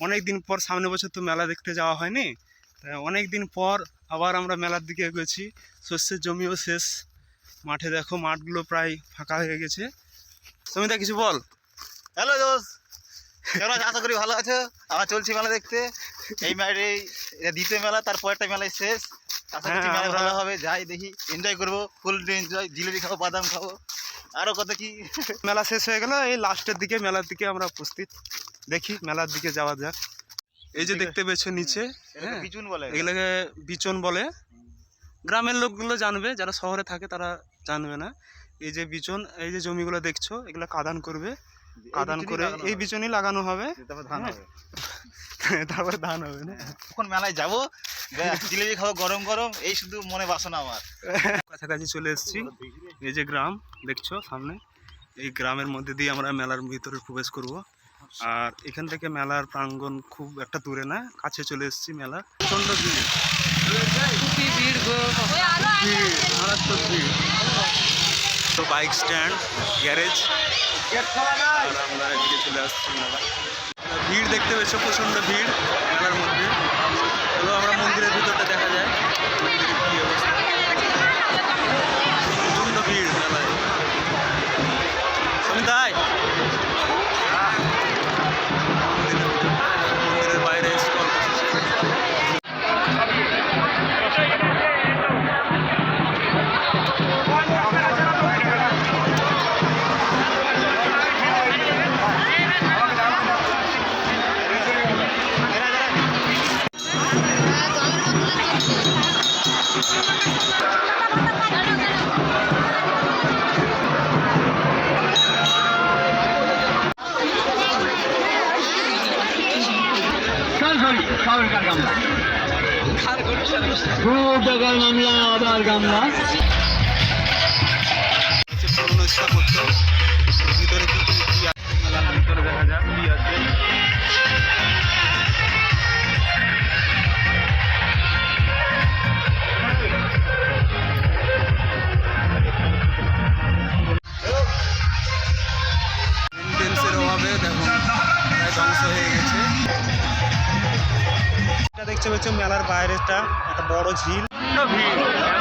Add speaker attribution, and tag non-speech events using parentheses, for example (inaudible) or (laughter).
Speaker 1: অনেক দিন পর সামনে বছর তো মেলা দেখতে যাওয়া হয়নি অনেক দিন পর আবার আমরা মেলার দিকে এগোছি শস্যের জমিও শেষ মাঠে দেখো মাঠগুলো প্রায় ফাঁকা হয়ে গেছে। সমিতা কিছু বল?
Speaker 2: হ্যালো দোষ কেমন? আশা করি ভালো আছো। আবার চলছি মেলা দেখতে। এই মাঠে দ্বিতীয় মেলা তারপরটা মেলায় শেষ। আশা করছি
Speaker 1: হ্যাঁ,
Speaker 2: মেলা ভালো হবে। যাই দেখি এনজয় করব ফুল এনজয় জিলেবি খাব বাদাম খাব। আরও কত কি?
Speaker 1: মেলা শেষ হয়ে গেল এই লাস্টের দিকে মেলার দিকে আমরা উপস্থিত। দেখি মেলার দিকে যাওয়া যাক। এই যে দেখতে পেয়েছ নিচে হ্যাঁ।
Speaker 2: পিছুন বলে।
Speaker 1: এগুলোকে বিচন বলে। গ্রামের লোকগুলো জানবে যারা শহরে থাকে তারা জানবে না। এই যে বিচন এই যে জমিগুলো দেখছ এগুলো কাদান করবে। কাদান করে এই বিচনই লাগানো হবে।
Speaker 2: তারপর ধান
Speaker 1: হ্যাঁ।
Speaker 2: হবে। (laughs)
Speaker 1: তারপর ধান হবে না।
Speaker 2: এখন মেলায় যাব? জিলেবি খাব গরম গরম এই শুধু মনে বাসনা আমার। (laughs)
Speaker 1: কাছাকাছি চলে এসেছি। এই যে গ্রাম দেখছ সামনে? এই গ্রামের মধ্যে দিয়ে আমরা মেলার ভিতরে প্রবেশ করব। আর এখান থেকে মেলার প্রাঙ্গণ খুব একটা দূরে না কাছে চলে এসেছি মেলা প্রচণ্ড ভিড়। মারাত্মক ভিড় তো বাইক স্ট্যান্ড গ্যারেজ। আর আমরা এদিকে চলে আসছি মেলা ভিড় দেখতে পেয়েছ প্রচণ্ড ভিড় মেলার মধ্যে। আমরা মন্দিরের ভিতরটা দেখা যায়। মন্দিরের কী অবস্থা?
Speaker 3: সরাসরি সরকার গামলা। খুব টাকার মামলা আবার গামলা।
Speaker 1: ভিতরে দেখতে পাচ্ছ মেলার বাইরেটা একটা বড় ঝিল। ভিড়।